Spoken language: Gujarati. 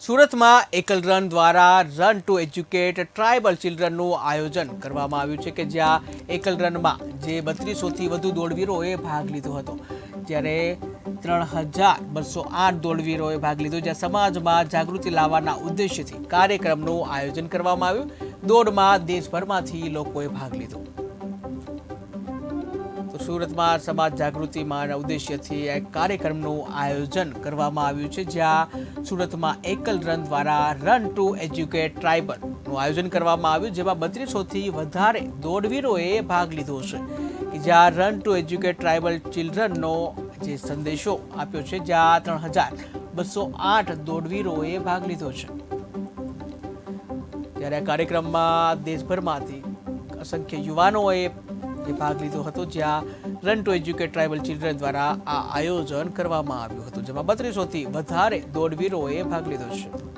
સુરતમાં એકલ રન દ્વારા રન ટુ એજ્યુકેટ ટ્રાઇબલ ચિલ્ડ્રનનું આયોજન કરવામાં આવ્યું છે કે જ્યાં એકલ રનમાં જે બત્રીસોથી વધુ દોડવીરોએ ભાગ લીધો હતો. જ્યારે ત્રણ હજાર બસો આઠ દોડવીરોએ ભાગ લીધો, જ્યાં સમાજમાં જાગૃતિ લાવવાના ઉદ્દેશ્યથી કાર્યક્રમનું આયોજન કરવામાં આવ્યું. દોડમાં દેશભરમાંથી લોકોએ ભાગ લીધો. સુરતમાં સમાજ જાગૃતિમાં ઉદ્દેશ્યથી એક કાર્યક્રમનું આયોજન કરવામાં આવ્યું છે, જ્યાં સુરતમાં એકલ રન દ્વારા રન ટુ એજ્યુકેટ ટ્રાઇબલનું આયોજન કરવામાં આવ્યું, જેમાં બત્રીસોથી વધારે દોડવીરોએ ભાગ લીધો છે. કે જ્યાં રન ટુ એજ્યુકેટ ટ્રાઇબલ ચિલ્ડ્રનનો જે સંદેશો આપ્યો છે, જ્યાં ત્રણ હજાર બસો આઠ દોડવીરોએ ભાગ લીધો છે. ત્યારે આ કાર્યક્રમમાં દેશભરમાંથી અસંખ્ય યુવાનોએ જે ભાગ લીધો હતો, જ્યાં run to educate tribal children દ્વારા આ આયોજન કરવામાં આવ્યું હતું. જેમાં બત્રીસોથી વધારે દોડવીરોએ ભાગ લીધો છે.